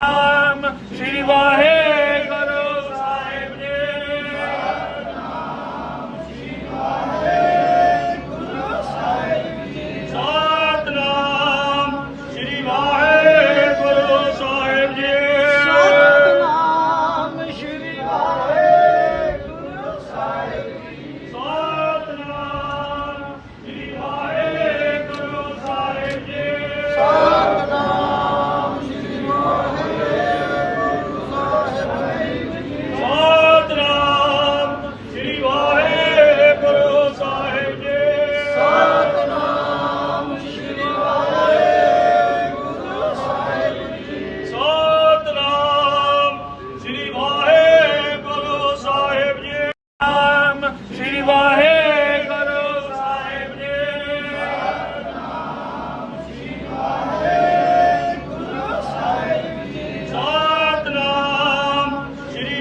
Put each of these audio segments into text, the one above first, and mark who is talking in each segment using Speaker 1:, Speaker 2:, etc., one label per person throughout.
Speaker 1: Uh...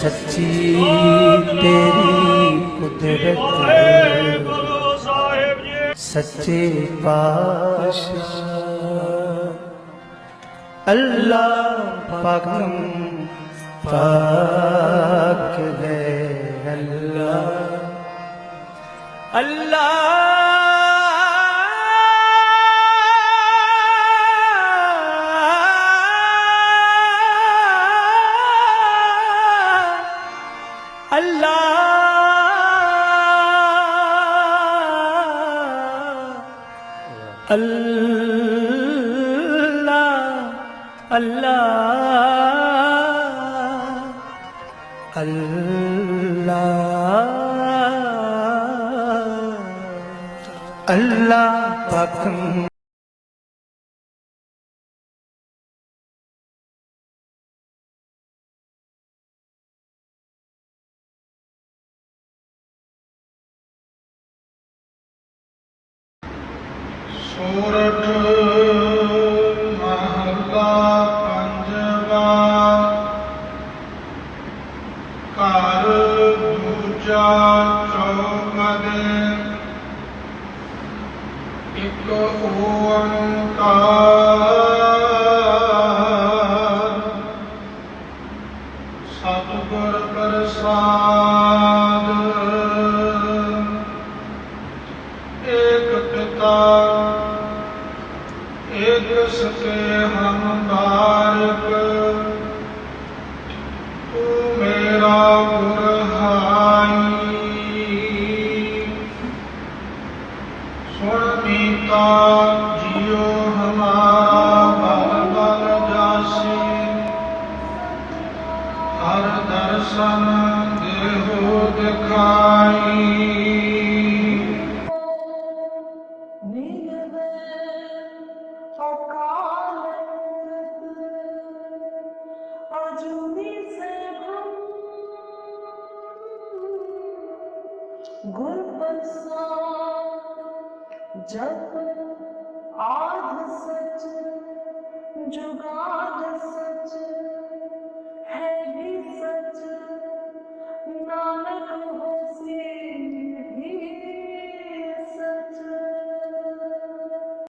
Speaker 1: ਸੱਚੀ ਤੇਰੀ ਕੁਦਰਤ। ਵਾਹਿਗੁਰੂ ਸਾਹਿਬ ਜੀ ਸੱਚੇ ਪਾਤਸ਼ਾਹ। ਅੱਲਾ ਪਾਕਮ ਪਾਕ ਹੈ ਅੱਲਾਹ ਅੱਲਾਹ اللہ اللہ اللہ اللہ پاکم
Speaker 2: ਸੋਰਠ ਮਹਲਾ ਪੰਜਵਾ। ਘਰ ਦੂਜਾ ਚੌਪਦੇ ਇੱਕ ਓੰਕਾਰ। ਸਤਿਗੁਰ ਪ੍ਰਸਾਦ। ਗੁਰ ਸਕੇ ਹਮ ਮਾਰਗ ਤੂੰ ਮੇਰਾ ਗੁਰ ਹਾਈ ਸੁਣ ਮੀਤਾ ਜਿਉ ਹਮਾਰਾ ਬਲ ਬਲ ਜਾਸੀ ਹਰ ਦਰਸ਼ਨ ਦੇਹੋ ਦਿਖਾਈ
Speaker 3: ਨੀ गुर बरसात जब आध सच जुगाद सच है भी सच नाम